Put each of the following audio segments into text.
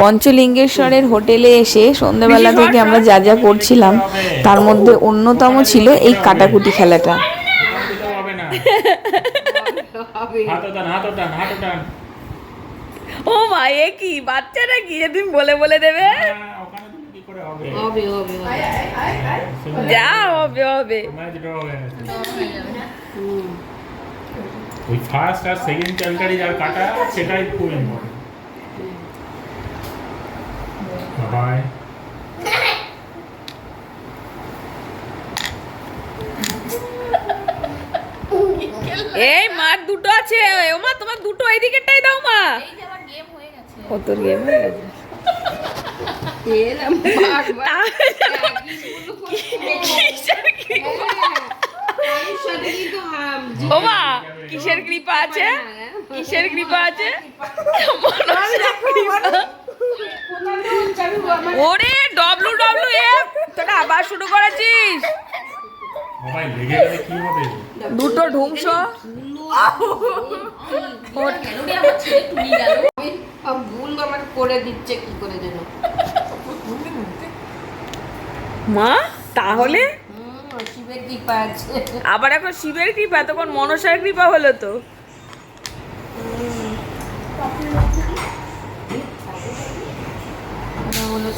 পঞ্চলিঙ্গেশ্বরের হোটেলে এসে সন্ধ্যাবেলা থেকে আমরা যা যা করছিলাম তার মধ্যে অন্যতম ছিল এই কাটাকুটি খেলাটা। ও মা এ কি? বাচ্চা নাকি যে তুমি বলে বলে দেবে? হ্যাঁ, ওখানে তুমি কি করে হবে হবে হবে হবে। যা হবে হবে। ওই ফার্স্ট আর সেকেন্ড চ্যাপ্টারে যার কাটা সেটাই খুব ইম্পর্টেন্ট বাবাই এই মার দুটো আছে। ও মা তোমার দুটো এইদিকেরটাই দাও মা। ও তোর গেম হয়ে গেছে। ও মা কিসের কৃপা আছে? কিসের কৃপা আছে। ওরে ডব্লু ডব্লু এফ তোরা আবার শুরু করেছিস। বাবাই লেগে গেলে দুটো ভুল আমার করে দিচ্ছে কি করে যেন মা তাহলে? শিবের কৃপা আবার এখন শিবের কৃপা তখন মনসার কৃপা হলো তো। না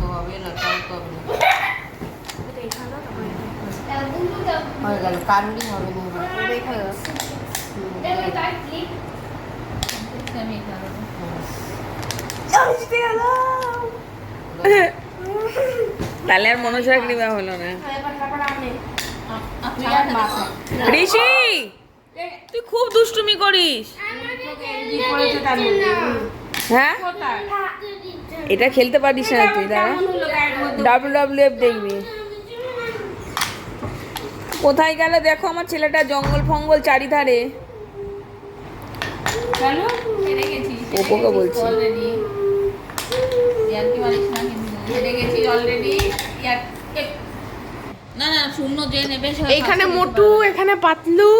তো হবে না তাও তো হবে না। হয়ে গেল কারোরই হবে না তাহলে আর মনসার কৃপা হলো না। ঋষি তুই খুব দুষ্টুমি করিস। হ্যাঁ? এটা খেলতে পারিস না তুই দাঁড়া। ডাব্লিউ ডাব্লিউ এফ দেখবি। কোথায় গেল? দেখো আমার ছেলেটা জঙ্গল ফঙ্গল চারিধারে? ওপোকে বলছি। এখানে মোটু এখানে পাতলু।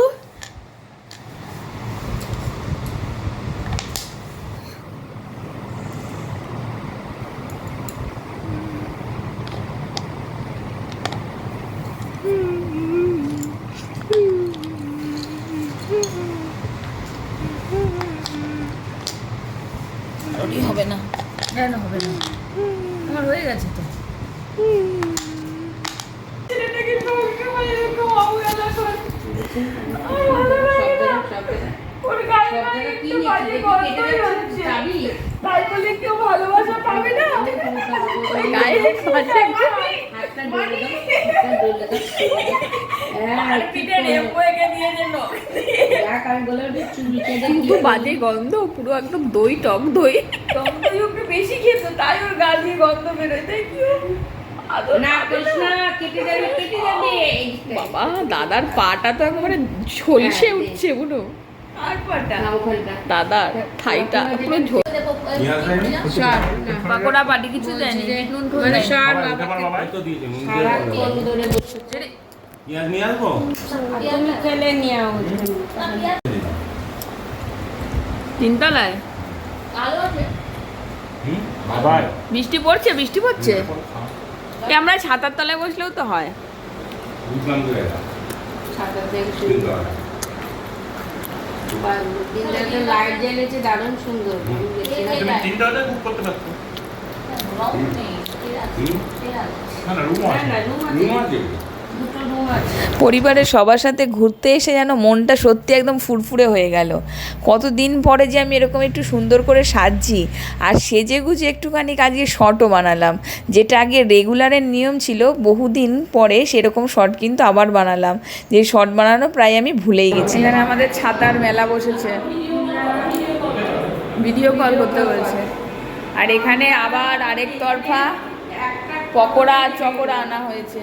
কেন হবে না? আমার হয়ে গেছে তো। সব জায়গায় কি নিয়েছি? কিন্তু বাজে গন্ধ পুরো একদম দই টক দই। টক দই বেশি খেত তাই ওর গা দিয়ে গন্ধ বেরোয় তাই কি। বাবা দাদার পাটা তো একেবারে ঝলসে হ্যাঁ, উঠছে ওখানটা। দাদার থাইটা। পুরো ঝোল পাকোড়া পাটি কিছু দেয়নি। নুন মানে বাবা, পেঁয়াজ নিয়ে আসব? তুমি খেলে নিয়ে তিনতলায়? বৃষ্টি পড়ছে বৃষ্টি পড়ছে? এ আমরা ছাতার তলায় বসলেও তো হয়। লাইট জ্বেলেছে দারুণ সুন্দর। করতে পরিবারের সবার সাথে ঘুরতে এসে যেন মনটা সত্যি একদম ফুরফুরে হয়ে গেল। কতদিন পরে যে আমি এরকম একটু সুন্দর করে সাজছি আর সেজে গুজে একটুখানি আজকে শর্টও বানালাম যেটা আগে রেগুলারের নিয়ম ছিল বহুদিন পরে সেরকম শর্ট কিন্তু আবার বানালাম। যে শর্ট বানানো প্রায় আমি ভুলেই গেছি। এখানে আমাদের ছাতার মেলা বসেছে। ভিডিও কল করতে বলছে। আর এখানে আবার আরেক তরফা পকোড়া চকোড়া আনা হয়েছে।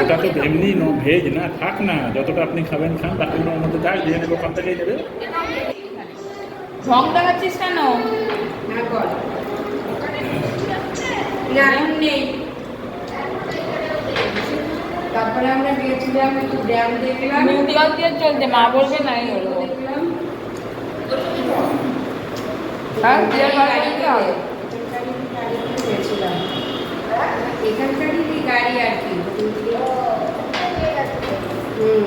ওটা তো এমনি ন ভেজ না থাক না যতটা আপনি খাবেন খান বাকিগুলো ওর মধ্যে যাক দিয়ে নেবে ওখান থেকেই নেবে ঢং দেখাচ্ছিস কেন? নেই। তারপরে আমরা গিয়েছিলাম একটু ড্যাম দেখলাম। দিয়ে চলছে মা বলবে নাই দেখলাম। হ্যাঁ এখানকারই গাড়ি আর কি। হুম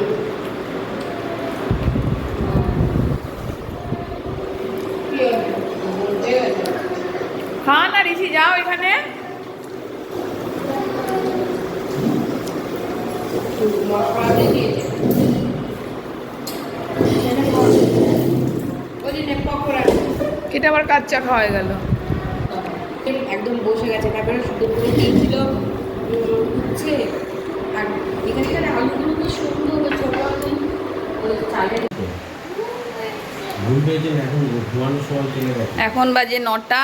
খা ঋষি, যাও এখানে। এটা আবার কাচ্চা খাওয়া গেল। একদম বসে গেছে, তারপরে সুন্দর করে দিয়েছিল উচ্ছে আর এখানকার আলুগুলো কি সুন্দর ছোট আলু ওই চালের এখন বাজে নটা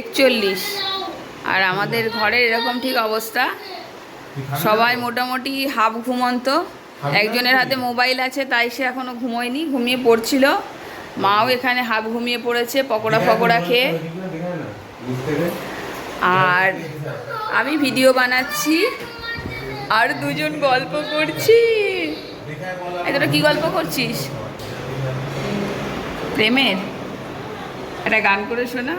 একচল্লিশ। আর আমাদের ঘরের এরকম ঠিক অবস্থা। সবাই মোটামুটি হাফ ঘুমন্ত। একজনের হাতে মোবাইল আছে তাই সে এখনও ঘুমোয়নি ঘুমিয়ে পড়ছিল। মাও এখানে হাফ ঘুমিয়ে পড়েছে পকোড়া ফকোড়া খেয়ে। আর আমি ভিডিও বানাচ্ছি। আর দুজন গল্প করছি। তোরা কি গল্প করছিস? প্রেমের? একটা গান করে শোনা।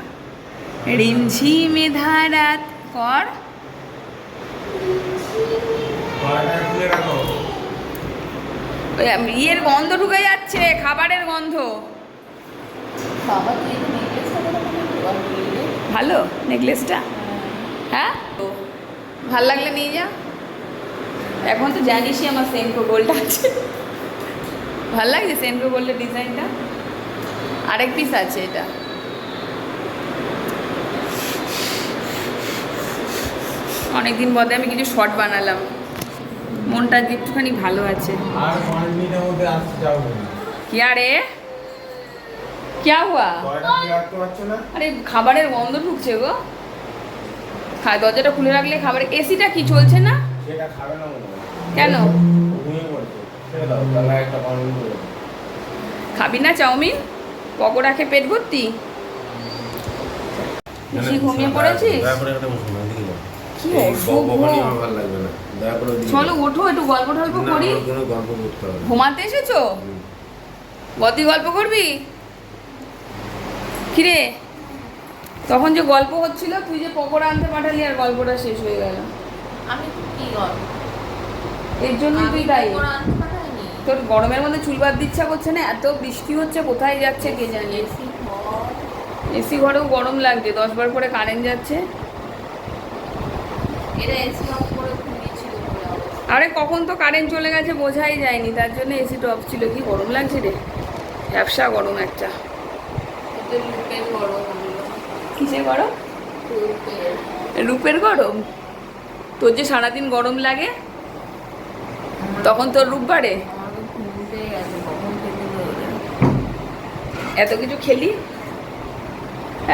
রিমঝিমে ধারাত কর। ইয়ের গন্ধ ঢুকে যাচ্ছে, খাবারের গন্ধ। ভালো? নেকলেসটা? হ্যাঁ? ভালো লাগলে নিয়ে যা। এখন তো জানিসই আমার সেনকো গোল্ড আছে ভাল লাগছে সেনকো গোল্ডের ডিজাইনটা আরেক পিস আছে এটা অনেকদিন বাদে আমি কিছু শর্ট বানালাম মনটা আজকে একটুখানি ভালো আছে আর পাঁচ মিনিটের মধ্যে আসতে যাও क्या রে क्या हुआ রাখতে পারছো না আরে খাবারের গন্ধ ঢুকছে গো খা দরজাটা খুলে রাখলে খাবার এসিটা কি চলছে না সেটা খাবে না মনে কেন? ঘুমিয়ে পড়ছে। ছেড়ে দাও তাহলে একটা পাঁচ করে খাবি না চাউমিন? পকোড়া খেয়ে পেট ভর্তি? বেশি ঘুমিয়ে পড়েছিস। কি চলো। ওঠো একটু গল্প টল্প করি। আমার কোনো গল্প করতে হবে। না। ঘুমাতে এসেছ। গতি গল্প করবি? কিরে তখন যে গল্প হচ্ছিল তুই যে পকোড়া আনতে পাঠালি আর গল্পটা শেষ হয়ে গেল। আমি কি গল্প এর জন্য তুই ওরা তোর গরমের মধ্যে চুল বাঁধতে ইচ্ছা করছে না এত বৃষ্টি হচ্ছে কোথায় যাচ্ছে কে জানে? এসি এসি ঘরেও গরম লাগছে দশ বার করে কারেন্ট যাচ্ছে। এরা এসি অফ করে। আরে কখন তো কারেন্ট চলে গেছে বোঝাই যায়নি তার জন্য এসি টপ ছিল। কি গরম লাগছে রে? ব্যবসা গরম একটা। লুকের গরম গরম? রূপের গরম? তোর যে সারাদিন গরম লাগে, তখন তোর রূপ বাড়ে? এত কিছু খেলি?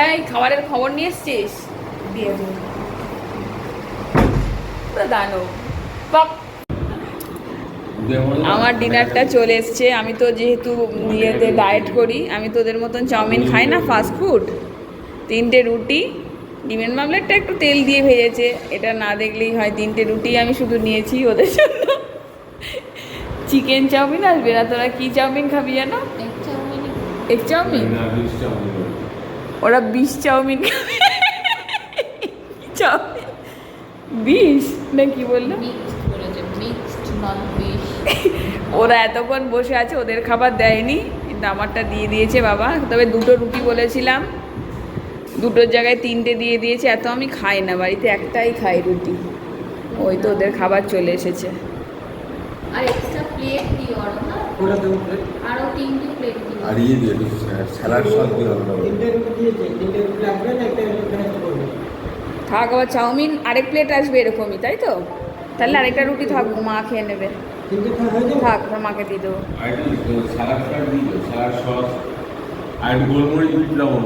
এই খাবারের খবর নিয়ে এসছিস? আমার ডিনারটা চলে এসছে। আমি তো যেহেতু ইয়েতে ডায়েট করি, আমি তোদের মতন চাউমিন খাই না ফাস্ট ফুড তিনটে রুটি ডিমের মামলেটটা একটু তেল দিয়ে ভেজেছে। এটা না দেখলেই হয় তিনটে রুটি আমি শুধু নিয়েছি ওদের জন্য। চিকেন চাউমিন আসবে না তোরা কি চাউমিন খাবি জানো? এক চাউমিন। ওরা বিষ চাউমিন খাবে। চাউমিন? বিষ না কি বলল? ওরা এতক্ষণ বসে আছে ওদের খাবার দেয়নি। কিন্তু আমারটা দিয়ে দিয়েছে বাবা। তবে দুটো রুটি বলেছিলাম। দুটোর জায়গায় তিনটে দিয়ে দিয়েছে এত আমি খাই না বাড়িতে একটাই খাই রুটি। ওই তো ওদের খাবার চলে এসেছে। আর এক্সট্রা প্লেট দিও আরও ওটা দেবো plate? আরও তিনটে প্লেট দিও। আর ইয়ে দিয়ে একটু স্যালাড সস দিয়ে তিনটে দিয়েছে তিনটে লাগবে না একটা করবে। থাক আবার চাউমিন আরেক প্লেট আসবে এরকমই তাই তো? তাহলে আরেকটা রুটি থাক মা খেয়ে নেবে। থাক মাকে দিয়ে দেবো। আর স্যালাড সস গোলমরিচ লবণ